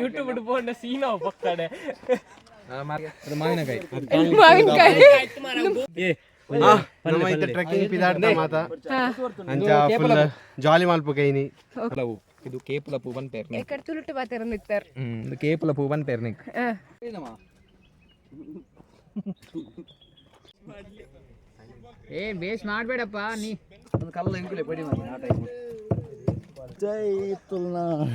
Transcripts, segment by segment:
YouTube bonda ಸೀನಾ ಹೋಗ್ತಾನೆ ಮಾವಿನಕಾಯಿ. ಮಾತ. ಅಂಚ ಜಾಲಿ ಮಾಲ್ಪುಕೈನಿ ಕೈನಿ ಇದು ಕೇಪುಲ ಪೂವನ್ ಪೇರ್ನಿ. ಎಕಡ ತುಲುಟು ಬಾತೆರನ್ ಇದು ಕೇಪುಲ ಪೂವನ್ ಪೇರ್ನಿ. ಏ ಬೇಸ್ ಮಾಡಬೇಡಪ್ಪ ನೀ. ಒಂದು ಕಲ್ಲ ಹೆಂಗಲೇ ಪಡಿ ಮಾಡಿ ಆ ಟೈಮ್ ಜೈ ತುಲ್ನಾಡ್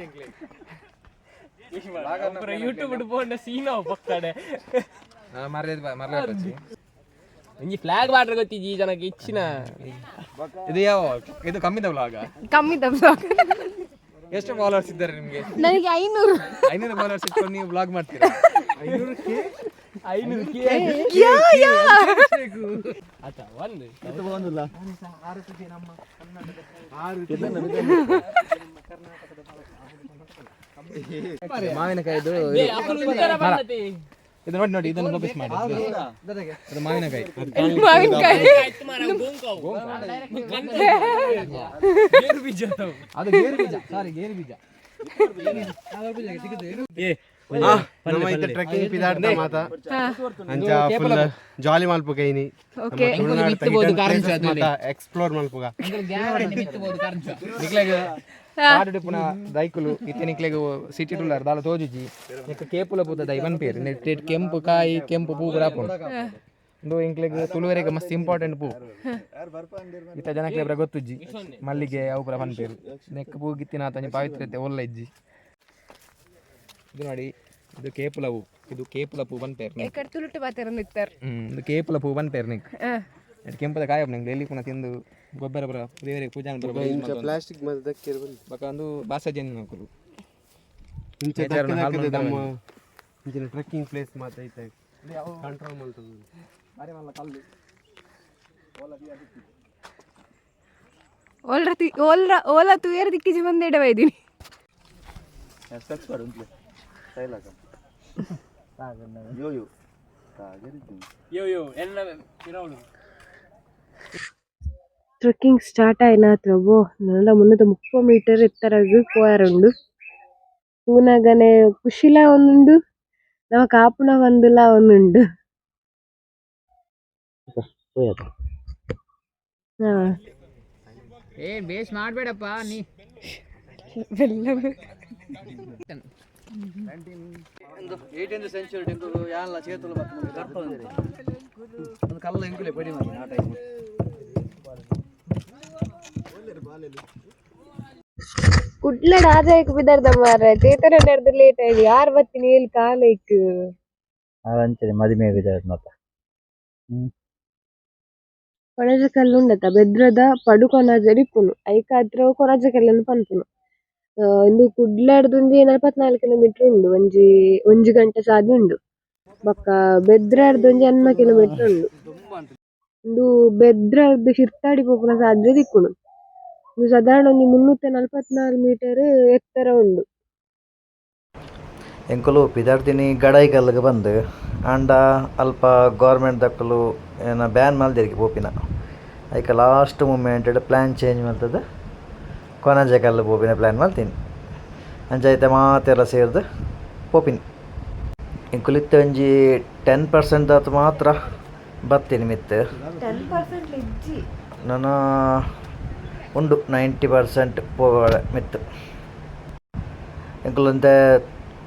जिंकले ಪೂರ ಯೂಟ್ಯೂಬ್ ಬೋಂಡ ಸೀನಾ ಹೋಗ್ತಾನೆ. ಮರ್ಯಾದ ಮರ್ಯಾದ ಒಂಜಿ ಫ್ಲಾಗ್ ಬಾಡ್ರೆ ಗೊತ್ತಿಜ್ಜಿ ಈ ಜನಕ್ಕೆ ಹೆಚ್ಚಿನ? ಇದು ಯಾವ ಇದು ಕಮ್ಮಿ ಬ್ಲಾಗ ಕಮ್ಮಿ ಬ್ಲಾಗ್ ಎಷ್ಟು ಫಾಲೋವರ್ಸ್ ಇದ್ದಾರೆ ನಿಮಗೆ? ನನಗೆ ಐನೂರು. ಐನೂರು ಫಾಲೋವರ್ಸ್ ಇಟ್ಕೊಂಡು ನೀವು ಬ್ಲಾಗ್ ಮಾಡ್ತೀರಾ? ಐನೂರಕ್ಕೆ? ಐನೂರು ಕೆ ಆತ ಒಂದು. ಇದು ಬಂದಿಲ್ಲ ಆರು ನಮ್ಮ ಕನ್ನಡದ ಆರು ಕರ್ನಾಟಕ. ಬಂದತಿ. ಇದು ನೋಡಿ ನೋಡಿ ಇದನ್ನು ಮಾಡಿ. ಅದು ಮಾವಿನಕಾಯಿ. ಮಾವಿನಕಾಯಿ ಗೇರು ಬೀಜ ಅದು. ಗೇರು ಬೀಜ. ಸಾರಿ ಗೇರು ಬೀಜ. ನಮ್ಮ ಇತ್ತ ಟ್ರೆಕ್ಕಿಂಗ್ ಪಿದಾಡ್ತ ಮಾತ. ಅಂಚ ಫುಲ್ ಜಾಲಿ ಮಲ್ಪುಕೈನಿ ಓಕೆ. ಎಕ್ಸ್ಪ್ಲೋರ್ ಮಲ್ಪುಗ. ನಿಕ್ಲೆಗ್ ದೈಕುಲು ಇತ್ತೆ ನಿಕ್ಲೆಗ್ ಸಿಟಿ ಟುಲ್ಲರ್ ದಾಲ ತೋಜುಜಿ ನಿಕ್ ಕೇಪುಲ ಪೂತ ದೈವನ್ ಪೇರ್ ನೆಟ್ಟೆಟ್ ಕೆಂಪು ಕಾಯಿ ಕೆಂಪು ಪೂ ರಾಪುಂಡು ಇಂದು ಇಂಕ್ಲೆಗ್ ತುಳುವರೆಗೆ ಮಸ್ತ್ ಇಂಪಾರ್ಟೆಂಟ್ ಪೂ ಇತ್ತ ಜನಕ್ಕೆ ಬ್ರ ಗೊತ್ತುಜ್ಜಿ ಮಲ್ಲಿಗೆ ಅವು ಪುರ ಬನ್ ಪೇರು ನೆಕ್ ಪೂ ಗಿತ್ತಿನ ಆತಂಜಿ ಪವಿತ್ರತೆ ಒಲ್ಲ ಇಜ್ಜಿ ಇದು ನೋಡಿ ಇದು ಕೇಪುಲ ಹೂ ಇದು ಕೇಪುಲ ಪೂ ಬನ್ ಪೇರ್ ಎಕಡೆ ತುಳುಟು ಬಾತೆರ ನಿತ್ತರ್ ಇದು ಕೇಪುಲ ಪೂ ಪೇರ್ ನಿಕ್ ಕೆಂಪದ ಕಾಯ ನಂಗೆ ಡೈಲಿ ಪುನಃ ತಿಂದು ಗೊಬ್ಬರ ಬರ ದೇವರಿಗೆ ಪೂಜಾ ಪ್ಲಾಸ್ಟಿಕ್ ಬಂದು ಬಕ ಒಂದು ಬಾಸಜನ್ ಹಾಕಲು ಇಂಚಿನ ಟ್ರೆಕ್ಕಿಂಗ್ ಪ್ಲೇಸ್ ಮಾತ ಐತೆ ಕಂಟ್ರೋಲ್ ಮಾಡ್ತದೆ ಓಲ್ರ ತಿ ಓಲ್ರ ಓಲ ತುಯರ ದಿಕ್ಕಿಜಿ ಬಂದು ಇಡವೈದಿನಿ ಯೋ ಯೋ ಎಲ್ಲ ಇರೋಳು ట్రెక్కింగ్ స్టార్ట్ అయిన త్రవ్వో నల్ల మున్నత ముప్పై మీటర్ ఎత్తరగు పోయారుండు పూనగనే ಖುಷಿಲಾ ಒಂದುಂಡು ನಮ ಕಾಪುನ ಒಂದುಲ ಒಂದುಂಡು ಹಾ ಏ ಬೇಸ್ ಮಾಡ್ಬೇಡಪ್ಪ ನೀ ಏಯ್ಟೀನ್ತ್ ಸೆಂಚುರಿ ಟೆಂಪಲ್ ಯಾನ್ಲ చేతులు ಒಂದು ಕಲ್ಲ ಎಂಕುಲೆ ಪಡಿ ಮಾಡಿ ಆ ಟೈಮ್ ಕುಡ್ಲ ರಾಜಾಯ್ಕ ಬಿದ್ದಾರ್ದ ಮಾರ ಚೇತನ ನಡೆದು ಲೇಟ್ ಆಯ್ತು ಯಾರು ಬತ್ತೀನಿ ಇಲ್ಲಿ ಕಾಲೈಕ್ ಅಂಚನೆ ಮದುವೆ ಬಿದ್ದಾರ ಮತ್ತ ಕೊಣಜ ಕಲ್ಲು ಉಂಡತ ಬೆದ್ರದ ಪಡು ಕೊನಜ ಇಪ್ಪುನು ಐಕ ಹತ್ರ ಕೊರಜ ಕಲ್ಲನ್ನು ಪನ್ಪುನು ಆ, ಇಂದು ಕುಡ್ಲಾಡ್ದೊಂಜಿ ನಲವತ್ನಾಲ್ಕು ಕಿಲೋಮೀಟರ್ ಉಂಡು ಒಂಜಿ ಒಂಜಿ ಗಂಟೆ ಸಾದಿ ಉಂಡು ಬೊಕ್ಕ ಬೆದ್ರಾಡ್ದೊಂಜಿ ಎನ್ಮ ಕಿಲೋಮೀಟರ್ ಉಂಡು ಇಂದು ಬೆದ್ರಾರ್ದು ಶಿರ್ತಾಡಿ ಪೋಪುನ ಸಾಧ್ಯ ದಿಕ್ಕುನು ಸಾಧಾರಣ ಒಂದು ಮುನ್ನೂತ್ತ ನಲವತ್ನಾಲ್ಕು ಮೀಟರ್ ಎತ್ತರ ಉಂಡು ಎಂಕುಲು ಪಿದಾರ್ದಿನಿ ಗಡಾಯಿಗಲ್ಗೆ ಬಂದು ಆಂಡ ಅಲ್ಪ ಗೋರ್ಮೆಂಟ್ ದಕ್ಕಲು ಏನ ಬ್ಯಾನ್ ಮಲ್ದಿರಿಗೆ ಪೋಪಿನ ಐಕ ಲಾಸ್ಟ್ ಮೂಮೆಂಟ್ ಪ್ಲ್ಯಾನ್ ಚೇಂಜ್ ಮಾಡ್ತದ ಕೊನಜೆ ಕಲ್ಲು ಪೋಪಿನ ಪ್ಲ್ಯಾನ್ ಮಾಡ್ತೀನಿ. ಅಂಚೈತೆ ಮಾತೆಲ್ಲ ಸೇರ್ದು ಪೋಪಿನಿ ಎಂಕುಲಿತ್ತ ಒಂಜಿ ಟೆನ್ ಪರ್ಸೆಂಟ್ ಅದು ಮಾತ್ರ ಬತ್ತೀನಿ ಮಿತ್ತು. ನಾನು ಉಂಡು ನೈಂಟಿ ಪರ್ಸೆಂಟ್ ಪೋವಾಡ ಮಿತ್ತು. ಎಂಕುಲಂತೆ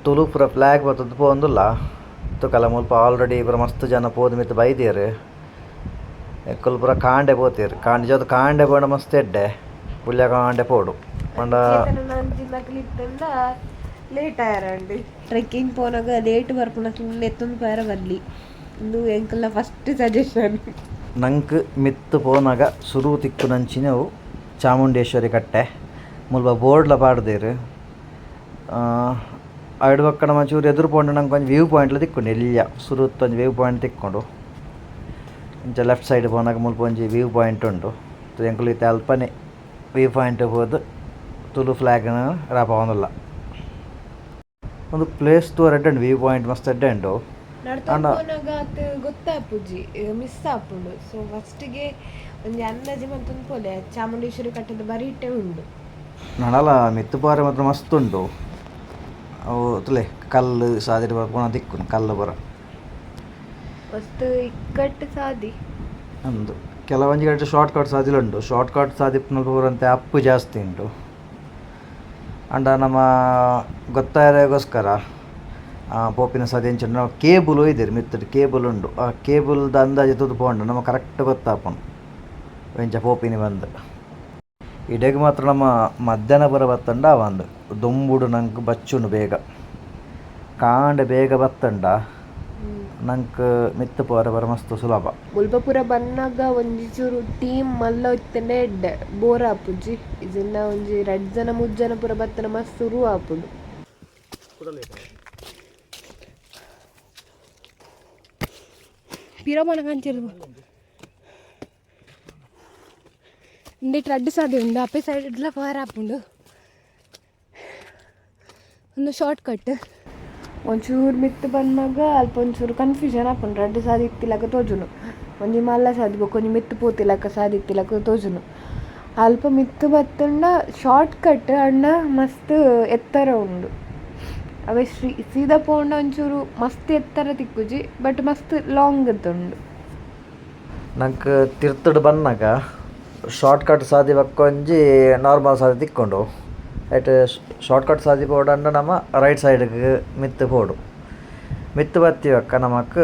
ತುಲು ಪೂರ ಫ್ಲ್ಯಾಗ್ ಬರ್ತದ್ದು ಪೋವೊಂದುಲ್ಲ. ತುಕಲ ಮುಲ್ಪ ಆಲ್ರೆಡಿ ಪೂರ ಮಸ್ತ್ ಜನ ಪೋದು ಮಿತ್ತು ಬೈದೇರು ಎಂಕುಲು ಪೂರ ಕಾಂಡೆ ಪೋತೇರು ಕಾಂಡೆ ಜೊತೆ ಕಾಂಡೆ ಪೋಣ ಮಸ್ತ್ ಎಡ್ಡೆ. ಪುಲ್ಯ ಕಾಂಡೆ ಪೋಡು. ಪಂಡ ಲೇಟ್ ಅಯ್ಯಾರಂడి ಟ್ರೆಕ್ಕಿಂಗ್ ಪೋನಾಗ ಲೇಟ್ ಬರ್ಪುನಕ್ಕೆ ಎತ್ತೊಂದು ಪೈರ ಬರ್ಲಿ. ಇದು ಎಂಕಲ್ನ ಫಸ್ಟ್ ಸಜೆಷನ್ ನಂಕ್ ಮಿತ್ತು ಪೋನಾಗ ಸುರು ತಿಕ್ಕು ನಂಚಿನವು. ಚಾಮುಂಡೇಶ್ವರಿ ಕಟ್ಟೆ. ಮುಲ್ಪ ಬೋರ್ಡ್ಲ ಪಾಡ್ದೇರು. ಐಡು ಪಕ್ಕಡ ಮಂಚೂರು ಎದುರು ಪೋಂಡು ನಂಗೆ ಒಂದು ವ್ಯೂ ಪಾಯಿಂಟ್ಲ ತಿಕ್ಕೊಂಡು. ಎಲ್ಲಿಯ ಸುರುತ್ ಒಂಜಿ ವ್ಯೂ ಪಾಯಿಂಟ್ ತಿಕ್ಕೊಂಡು. ಇಂಚ ಲೆಫ್ಟ್ ಸೈಡ್ ಪೋನಾಗ ಮುಲ್ಪ ಒಂಜಿ ವ್ಯೂ ಪಾಯಿಂಟ್ ಉಂಡು. ಎಂಕುಲು ಇತ್ತೆ ಅಲ್ಪನೆ ವ್ಯೂ ಪಾಯಿಂಟ್ ಹೋದು ತುಲು ಫ್ಲಾಗ್ ರಾಪ ಒಂದಲ್ಲ ಒಂದು ಪ್ಲೇಸ್ ತೂರ ಎಡ್ಡೆ ವ್ಯೂ ಪಾಯಿಂಟ್ ಮಸ್ತ್ ಎಡ್ಡೆ ಉಂಡು. ಗೊತ್ತಾಪುಜಿ ಮಿಸ್ ಆಪುಂಡು. ಸೊ ಫಸ್ಟಿಗೆ ಒಂಜಿ ಅಂದಾಜಿ ಮಂತೊಂದು ಪೋಲೆ ಚಾಮುಂಡೇಶ್ವರಿ ಕಟ್ಟದ ಬರೀಟೆ ಉಂಡು ನಡಲ ಮಿತ್ತು ಪಾರೆ ಮಾತ್ರ ಮಸ್ತ್ ಉಂಡು ಅವು ತುಲೆ ಕಲ್ಲು ಸಾದಿರಿ ಬರ್ಪುನ ತಿಕ್ಕುನು ಕಲ್ಲು ಬರ ಮಸ್ತ್ ಇಕ್ಕಟ್ಟು ಸಾದಿ ಅಂದು ಕೆಲವೊಂಜಿ ಕಡೆ ಶಾರ್ಟ್ ಕಟ್ ಸಾದಿಲು ಉಂಟು ಶಾರ್ಟ್ ಕಟ್ ಸಾದಿಪ್ಪುನ ಪೂರಂತೆ ಅಪ್ಪು ಜಾಸ್ತಿ ಉಂಟು ಅಂಡ ನಮ್ಮ ಗೊತ್ತಾಗೋಸ್ಕರ ಪೋಪಿನ ಸದಿ ಎಂಚುಂಡು ನಾವು ಕೇಬಲ್ ಒಯ್ದಿರಿ ಮಿತ್ತುಡು ಕೇಬಲ್ ಉಂಡು ಆ ಕೇಬಲ್ದ ಅಂದಾಜು ತುದು ಪೋಂಡು ನಮ್ಮ ಕರೆಕ್ಟ್ ಗೊತ್ತಾಪುನು ವೆಂಚಪೋಪಿನಿ ಬಂದು ಇಡೆಗೆ ಮಾತ್ರ ನಮ್ಮ ಮಧ್ಯಾಹ್ನ ಬರ ಬತ್ತಂಡ ಒಂದು ದುಂಬುಡು ನಂಗೆ ಬಚ್ಚುನು ಬೇಗ. ಕಾಂಡ ಬೇಗ ಬತ್ತಂಡ. ನಂಗೆ ಮಿತ್ತ ಪೋರ ಬರ ಮಸ್ತ್ ಸುಲಭ. ಮುಲ್ಪ ಪೂರ ಒಂದಿಚೂರು ಟೀಮ್ ಮಲ್ಲ ಹೊತ್ತಂಡೆ ಎಡ್ಡೆ. ಬೋರ ಹಾಪುಜಿ ಇದನ್ನ ಒಂಜಿ ರೆಡ್ ಜನ ಮೂರು ಜನ ಪೂರ ಬತ್ತನ ಮಸ್ತ್ ಶುರು ಹಾಪುದು ಪಿರಮನ ಕಾಣ್ತಿರ್ಬೋದು ఇండిట్ రెడ్ సాది ఉంది అప్పే సైడ్ ఇట్లా ఫైర్ ఆపుండు ಒಂದು ಶಾರ್ಟ್ ಕಟ್ ಒಂಚೂರು ಮಿತ್ತು ಬಂದಾಗ ಅಲ್ಪ ಒಂಚೂರು ಕನ್ಫ್ಯೂಷನ್ ಆಪುಂಡು ರಡ್ಡು ಸಾದಿ ಇತ್ತಿಲಕ ತೋಜುನು ಒಂಜಿ ಮಲ್ಲ ಸಾದಿ ಬೊಕ ಒಂಜಿ ಮಿತ್ತು ಪೋತಿಲಕ ಸಾದಿ ಇತ್ತಿಲಕ ತೋಜುನು ಅಲ್ಪ ಮಿತ್ತು ಬತ್ತುಂಡ ಶಾರ್ಟ್ ಕಟ್ ಅಂಡ ಮಸ್ತ್ ಎತ್ತರ ಉಂಡು ಅವೇ ಶ್ರೀ ಸೀದಾ ಪೋಂಡ ಒಂಚೂರು ಮಸ್ತ್ ಎತ್ತರ ತಿಕ್ಕುಜಿ ಬಟ್ ಮಸ್ತ್ ಲಾಂಗ್ ಉಂಡು ನಂಗೆ ತಿರ್ತುಡು ಬನ್ನಾಗ ಶಾರ್ಟ್ ಕಟ್ ಸಾದಿ ಬಕ್ಕೊಂಜಿ ನಾರ್ಮಲ್ ಸಾದಿ ತಿಕ್ಕೊಂಡು ಐಟ್ ಶಾರ್ಟ್ಕಟ್ ಸಾದಿ ಪೋಡಂಡ ನಮ್ಮ ರೈಟ್ ಸೈಡ್ಗೆ ಮಿತ್ತು ಪೋಡು ಮಿತ್ತು ಬತ್ತಿವಕ್ಕ ನಮಕ್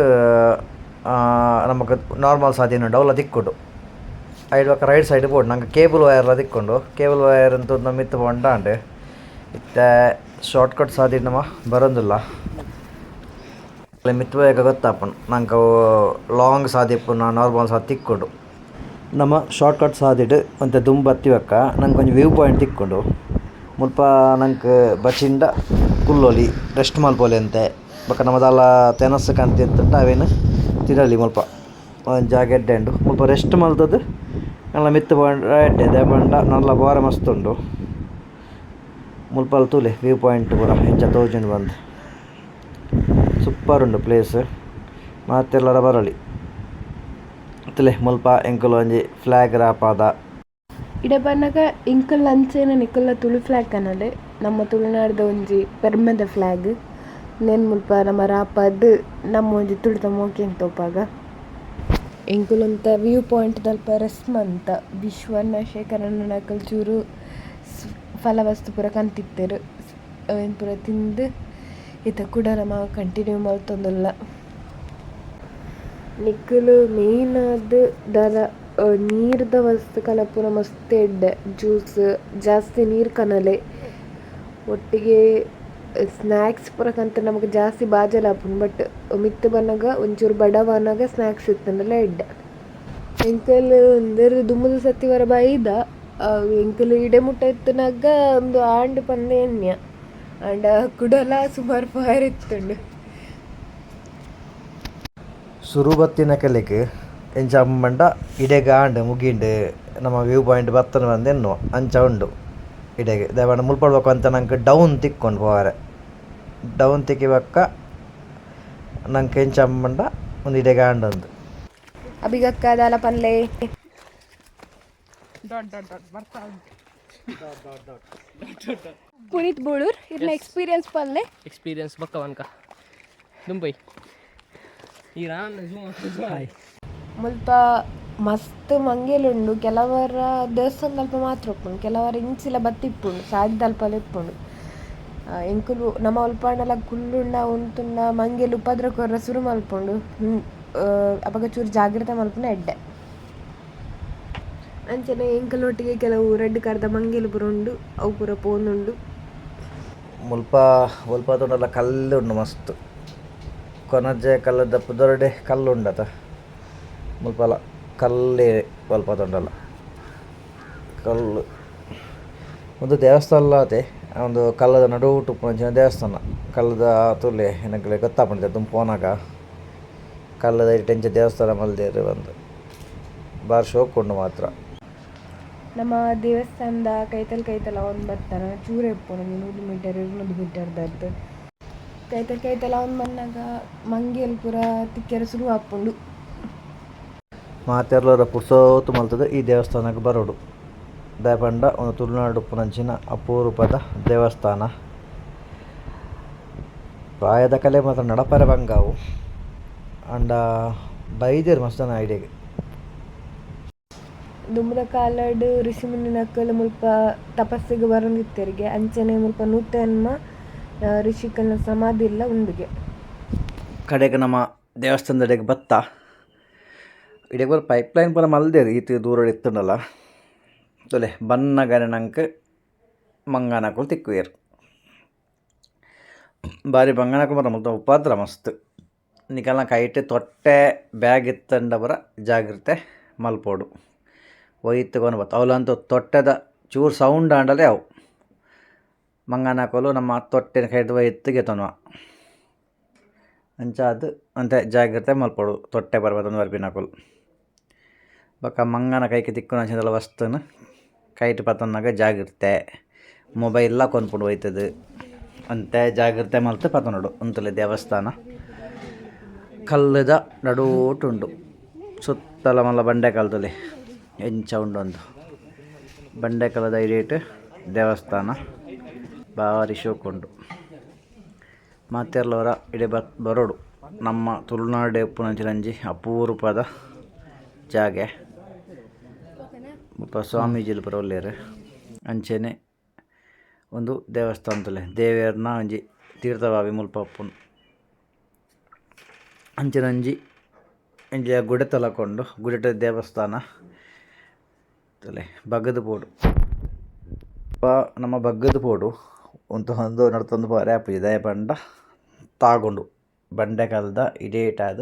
ನಮಕ್ ನಾರ್ಮಲ್ ಸಾಧಿ ಉಂಡು ಅವಲ್ಲ ತಿಕ್ಕುಡು. ಐಡ್ ಬಕ್ಕ ರೈಟ್ ಸೈಡ್ ಪೋಡು ನಂಗೆ ಕೇಬಲ್ ವೈರ್ಲ ತಿಕ್ಕೊಂಡು. ಕೇಬಲ್ ವೈರ್ ಅಂತ ಮಿತ್ತು ಪೋಂಡಾಂಡ್ ಇತ್ತೆ ಶಾರ್ಟ್ಕಟ್ ಕಟ್ ಸಾದಿ ನಮ್ಮ ಬರೋದಿಲ್ಲ. ಮಿತ್ತು ಬೇಗ ಗೊತ್ತಾಪುಂಡು ನಂಗೆ ಲಾಂಗ್ ಸಾದಿಪ್ಪುನ ನಾರ್ಮಲ್ ಸಾಧಿ ತಿಕ್ಕೊಂಡು. ನಮ್ಮ ಶಾರ್ಟ್ಕಟ್ ಸಾದಿಡ್ ಒಂತೆ ದುಂಬು ಬತ್ತಿವಕ್ಕ ನಂಗೆ ಕೊಂಚ ವ್ಯೂ ಪಾಯಿಂಟ್ ತಿಕ್ಕೊಂಡು. ಮುಲ್ಪ ನಂಗೆ ಬಚಿಂಡ ಕುಲ್ಲೊಲಿ ರೆಸ್ಟ್ ಮಲ್ಪೊಲಿ ಅಂತೆ. ಬೊಕ ನಮ್ಮದಲ್ಲ ತೆನಸ್ ಕಂತಿ ಅವೆನ್ ತಿರಲಿ ಮುಲ್ಪ. ಒಂದು ಜಾಗ ಎಡ್ಡೆಂಡು. ಮುಲ್ಪ ರೆಸ್ಟ್ ಮಲ್ತುದು ನಲ್ಲ ಮಿತ್ತು ಎಡ್ಡೆ ದೇಪಂಡ ನಲ್ಲ ಬೋರ ಮಸ್ತುಂಡು. ಉಂಡು ಮುಲ್ಪಲ್ ತೂಲೆ ವ್ಯೂ ಪಾಯಿಂಟ್ ಪೂರ ಹೆಂಚ ತೋಜುಂಡು ಬಂದು. ಸೂಪರ್ ಉಂಡು ಪ್ಲೇಸ್ ಮಾತೆಲ್ಲರ ಬರಲಿ. ತುಲೆ ಮುಲ್ಪ ಎಂಕುಲು ಒಂಜಿ ಫ್ಲಾಗ್ ರಾಪಾದ ಇಡೆ ಬನ್ನಗ ಇಂಕಲ್ ಅಂಚೆನ ನಿಕಲ್ಲ ತುಳು ಫ್ಲಾಗ್ ಕನಲೆ ನಮ್ಮ ತುಳುನಾಡ್ದ ಒಂಜಿ ಪೆರ್ಮದ ಫ್ಲಾಗ್ ನೆನ್ ಮುಲ್ಪ ನಮ್ಮ ರಾಪದ್ ನಮ್ಮ ಒಂಜಿ ತುಳಿತ ಮೋಕೆಂಗ್ ತೋಪಾಗ ಎಂಕುಲಂತ ವ್ಯೂ ಪಾಯಿಂಟ್ ದಲ್ಪ ರೆಸ್ಮಂತ ವಿಶ್ವನ ಶೇಖರಣ ನಕಲ್ ಚೂರು ಫಲವಸ್ತು ಪೂರ ಕಂತಿತ್ತೆರ್ ಪೂರ ತಿಂದು ಇತ ಕೂಡ ನಮ್ಮ ಕಂಟಿನ್ಯೂ ಮಲ್ತೊಂದುಲ್ಲ ನಿಕ್ಕಲು ಮೇನ್ ಆದ್ ದರ ನೀರ್ದ ವಸ್ತ್ ಪೂರ ಮಸ್ತ್ ಎಡ್ಡೆ, ಜ್ಯೂಸ್, ಜಾಸ್ತಿ ನೀರ್ ಕನಲೆ. ಒಟ್ಟಿಗೆ ಸ್ನ್ಯಾಕ್ಸ್ ಪೂರ ಕಂತ ನಮಗೆ ಜಾಸ್ತಿ ಬಾಜಲ್ ಆಪುಂಡು ಬಟ್ ಮಿತ್ತ್ ಬನ್ನಾಗ ಒಂಚೂರು ಬಡವನಾಗ ಸ್ನ್ಯಾಕ್ಸ್ ಇತ್ತಂಡಲ ಎಡ್ಡೆ. ಎಂಕಲ್ ಉಂದೆರ್ ದುಮ್ಮದ ಸತಿ ವರ ಬೈದ ಎಂಕಲ್ ಇಡೆ ಮುಟ್ಟ ಇತ್ತನಾಗ ಒಂದು ಆಂಡ್ ಪಂದೆ ಎಣ್ಣೆ ಆಂಡ ಕುಡಲ ಸುಮಾರು ಫೈರ್ ಇತ್ತುಂಡು. ಸುರು ಬತ್ತಿನ ಕೆಲಿಕ್ ಎಂಚ ಮಂಡ ಇಡೆಗ ಆಂಡ್ ಮುಗಿಂಡ್ ನಮ್ಮ ವ್ಯೂ ಪಾಯಿಂಟ್ ಬತ್ತನ ಬಂದು ಎನ್ನು ಅಂಚ ಉಂಡು ಇಡೆಗೆ. ದಯವಾಂಡ ಮುಲ್ಪಡ್ಬೇಕು ಅಂತ ನಂಕ್ ಡೌನ್ ತಿಕ್ಕೊಂಡು ಹೋಗಾರೆ. ಡೌನ್ ತಿಕ್ಕಿಬಕ್ಕ ನಂಗೆ ಎಂಚ ಮಂಡ ಉಂದು ಇಡೆಗ ಆಂಡ್ ಒಂದು ಅಬಿಗಕ್ಕ ದಾಲ ಪಲ್ಲೆ ಪುನೀತ್ ಬೋಳೂರ್ ಇರ್ನ ಎಕ್ಸ್ಪೀರಿಯನ್ಸ್ ಪಲ್ಲೆ. ಎಕ್ಸ್ಪೀರಿಯನ್ಸ್ ಬಕ್ಕವನ್ಕ ದುಂಬೈ. ಮುಲ್ಪ ಮಸ್ತ್ ಮಂಗೇಲುಂಡು ಕೆಲವರ ದೇವಸ್ಥಾನ ಅಲ್ಪ ಮಾತ್ರ ಉಪ್ಪುಂಡು ಕೆಲವರ ಇಂಚಿಲ ಬತ್ತಿಪ್ಪುಂಡು ಸಾದಿ ಅಲ್ಪ ಇಪ್ಪುಂಡು ಎಂಕುಲು ನಮ್ಮ ಒಲ್ಪಾಂಡಲ ಕುಲ್ಲುಂಡ ಉಂತುಂಡ ಮಂಗೆಲು ಉಪದ್ರ ಕೊರ್ರ ಸುರು ಮಲ್ಪುಂಡು ಹ್ಮ್, ಆ, ಅಪಗ ಚೂರು ಜಾಗ್ರತೆ ಮಲ್ಪುನ ಎಡ್ಡೆ ಅಂಚನೆ ಎಂಕಲೊಟ್ಟಿಗೆ ಕೆಲವು ರೆಡ್ ಕರ್ದ ಮಂಗೆಲು ಪೂರ ಉಂಡು ಅವು ಪೂರ ಪೋನುಂಡು ಮುಲ್ಪ ಮುಲ್ಪ ತೊಂಡಲ್ಲ ಕಲ್ಲು ಉಂಡು ಮಸ್ತ್ ಕೊನಜ್ಜೆ ಕಲ್ಲದ ಕಲ್ಲು ಉಂಡತ ಮುಲ್ಪಲ ಕಲ್ಲೇ ಮುಲ್ಪ ತೊಂಡಲ್ಲ ಕಲ್ಲು ಒಂದು ದೇವಸ್ಥಾನ ಅತೆ ಒಂದು ಕಲ್ಲದ ನಡುವು ಟುಪ್ಪುನಂಚಿನ ದೇವಸ್ಥಾನ. ಕಲ್ಲದ ತುಲೆ ಏನಕ್ಕೆ ಗೊತ್ತಾಪುಂಡೆ ತುಂಬ ಪೋನಾಗ. ಕಲ್ಲದ ಇಟ್ಟೆಂಚ ದೇವಸ್ಥಾನ ಮಲ್ದೇರು ಬಂದು ಬಾರಿ ಶೋಕುಂಡು ಮಾತ್ರ. ನಮ್ಮ ದೇವಸ್ಥಾನದ ಕೈತಲ್ ಕೈತಲ್ ಅವನ್ ಬರ್ತಾನೆ ಚೂರ ಇಪ್ಪು ನೂರು ಮೀಟರ್ ಇನ್ನೂರು ಮೀಟರ್ದದ್ದು ದದ್ದು ಕೈತಲ್ ಒಂದು ಮನ್ನಾಗ ಮಂಗೆಲ್ ಪೂರ ತಿಕ್ಕೆರ ಶುರು ಹಾಕೊಂಡು ಮಾತೆರ್ಲರ ಪುರ್ಸೋತು ಮಲ್ತದ ಈ ದೇವಸ್ಥಾನಕ್ಕೆ ಬರೋಡು. ದಯಪಂಡ ಒಂದು ತುಳುನಾಡು ಪುನಂಚಿನ ಅಪೂರ್ವದ ದೇವಸ್ಥಾನ. ಪ್ರಾಯದ ಕಲೆ ಮಾತ್ರ ನಡಪರೆ ಬಂಗಾವು. ಅಂಡ ಬೈದೇರು ಮಸ್ತನ ಐಡಿಯಾಗೆ. ದುಂಬದ ಕಾಲಡ್ ಋಷಿ ಮುನಿನಕ್ಕಲು ಮುಲ್ಪ ತಪಸ್ಸಿಗೆ ಬರಂದಿತ್ತರಿಗೆ ಅಂಚನೆ ಮುಲ್ಪ ನೂತನ್ಮ ಋಷಿಕಲ್ನ ಸಮಾಧಿ ಇಲ್ಲ ಒಂದಿಗೆ ಕಡೆಗೆ ನಮ್ಮ ದೇವಸ್ಥಾನದಡೆಗೆ ಬತ್ತ? ಇಡೆಗೆ ಬರ ಪೈಪ್ಲೈನ್ ಪರ ಮಲ್ದೇರು ರೀತಿ ದೂರ ಇತ್ತುಂಡಲ್ಲ. ತೊಲೆ ಬನ್ನ ಗರಣಂಕ್ ಮಂಗನಕುಲು ಬಾರಿ ಬಂಗನಕುಲು ಬರ ಮಲ್ತ ಉಪಾದ್ರ ಮಸ್ತ್. ನಿಕಲ್ನ ಕೈಟ್ ತೊಟ್ಟೆ ಬ್ಯಾಗ್ ಇತ್ತಂಡ ಬರ ಜಾಗ್ರತೆ ಮಲ್ಪೋಡು. ಒಯ್ತುಕೊಂಡು ಬತ್ತ. ಅವಲಂತೂ ತೊಟ್ಟೆದ ಚೂರು ಸೌಂಡ್ ಆಂಡಲೇ ಅವು. ಮಂಗನಕಲು ನಮ್ಮ ತೊಟ್ಟಿನ ಕೈದು ಎತ್ತು ತೊನ್ವ ಅಂಚ ಅದು, ಅಂತೆ ಜಾಗ್ರತೆ ಮಲ್ಪಡು, ತೊಟ್ಟೆ ಬರ್ಬಾರ್ದು ಬರ್ಬಿನಕುಲು ಬೊಕ್ಕ ಮಂಗನ ಕೈಗೆ ತಿಕ್ಕು ಅಂಚಿದಲ್ಲ ವಸ್ತುನ, ಕೈಟ್ ಪತನಾಗ ಜಾಗ್ರತೆ. ಮೊಬೈಲ್ಲ ಕೊಂದ್ಕೊಂಡು ಹೋಯ್ತದೆ. ಅಂತೆ ಜಾಗ್ರತೆ ಮಲ್ತು ಪತನಡು ಅಂತಲೇ ದೇವಸ್ಥಾನ. ಕಲ್ಲದ ನಡೂಟುಂಡು ಸುತ್ತಲ ಮಲ್ಲ ಬಂಡೆ ಕಾಲದಲ್ಲಿ ಎಂಚ ಬಂಡೆ ಕಾಲದ ಐಡೇಟ್ ದೇವಸ್ಥಾನ. ಭಾರಿ ಶೋಕುಂಡು ಮಾತೆರ್ಲವರ ಇಡೆ ಬ, ಬರೋಡು. ನಮ್ಮ ತುಳುನಾಡು ಪುನಂಚಿರಂಜಿ ಅಪೂರ್ವದ ಜಾಗೆ. ಮುಪ್ಪ ಸ್ವಾಮೀಜಿಲಿ ಪುರ ಒಲ್ಲೆರ್ ಅಂಚೆನೆ ಒಂದು ದೇವಸ್ಥಾನದಲ್ಲಿ ದೇವೇರ್ನ ಅಂಜಿ ತೀರ್ಥಭಾವಿ ಮುಲ್ಪಪ್ಪನ್. ಅಂಚಿನಂಜಿ ಇಂಜಿ ಗುಡೆ ತಲಕೊಂಡು ಗುಡೆಟ ದೇವಸ್ಥಾನ ತಲೆ. ಬಗ್ಗದ ಪೋಡು ನಮ್ಮ ಬಗ್ಗದ ಪೋಡು ಒಂದು ನಡ್ತೊಂದು ಆಪು ಇದೆ ಬಂಡ ತಾಗೊಂಡು. ಬಂಡೆ ಕಾಲದ ಇಡೇಟಾದ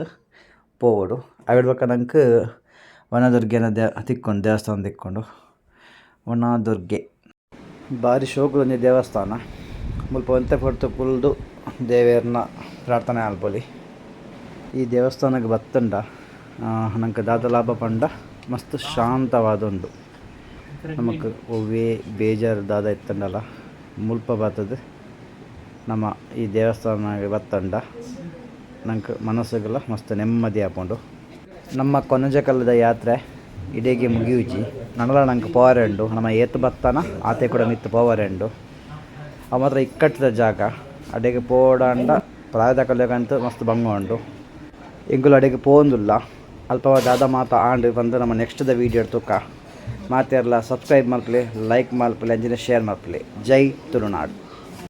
ಪೋವಡು. ಆಗಿಡ್ಬೇಕ ನಂಗೆ ವನದುರ್ಗೆನ ದೇ ತಿಕ್ಕೊಂಡು, ದೇವಸ್ಥಾನ ತಿಕ್ಕೊಂಡು. ವನದುರ್ಗೆ. ಭಾರಿ ಶೋಕದ ಒಂಜಿ ದೇವಸ್ಥಾನ. ಮುಲ್ಪ ಒಂತೆ ಪೊರ್ತು ಕುಲ್ದು ದೇವೇರ್ನ ಪ್ರಾರ್ಥನೆ ಆಲ್ಪೊಲಿ. ಈ ದೇವಸ್ಥಾನಕ್ಕೆ ಬತ್ತಂಡ ನಂಗೆ ದಾದ ಲಾಭ ಪಂಡ, ಮಸ್ತ್ ಶಾಂತವಾದೊಂದು. ನಮಗೆ ಒವ್ವೇ ಬೇಜಾರು ದಾದ ಇತ್ತಂಡಲ್ಲ. ಮುಲ್ಪ ಬಾತದ ನಮ್ಮ ಈ ದೇವಸ್ಥಾನ ಬತ್ತಂಡ ನಂಗೆ ಮನಸ್ಸುಗೆಲ್ಲ, ಮಸ್ತ್ ನೆಮ್ಮದಿ ಹಾಕೊಂಡು. ನಮ್ಮ ಕೊನಜ ಕಾಲದ ಯಾತ್ರೆ ಇಡೀಗೆ ಮುಗಿಯುಜಿ ನನಲ ನಂಗೆ ಪೋವರೆಂಡು ನಮ್ಮ ಏತು ಬತ್ತಾನ ಆತೆ ಕೂಡ ಮಿತ್ತು ಪೋವರೆಂಡು ಅವ ಮಾತ್ರ ಇಕ್ಕಟ್ಟದ ಜಾಗ. ಅಡಿಗೆ ಪೋಡಂಡ, ಪ್ರಾಯದ ಕಲಿಯಕಂತೂ ಮಸ್ತ್ ಬಂಗ ಉಂಡು. ಅಡೆಗೆ ಪೋಂದುಲ್ಲ. ಅಲ್ಪವಾದ ಮಾತ ಆಂಡ್ ಬಂದು ನಮ್ಮ ನೆಕ್ಸ್ಟ್ದ ವೀಡಿಯೋ ತುಕ. ಮಾತೆರ್ಲ ಸಬ್ಸ್ಕ್ರೈಬ್ ಮಾಡ್ಕೊಳ್ಳಿ ಲೈಕ್ ಮಾಡ್ಕೊಳ್ಳಿ ಅಂಜಿನ ಶೇರ್ ಮಾಡ್ಕೊಳ್ಳಿ. ಜೈ ತುಳುನಾಡು.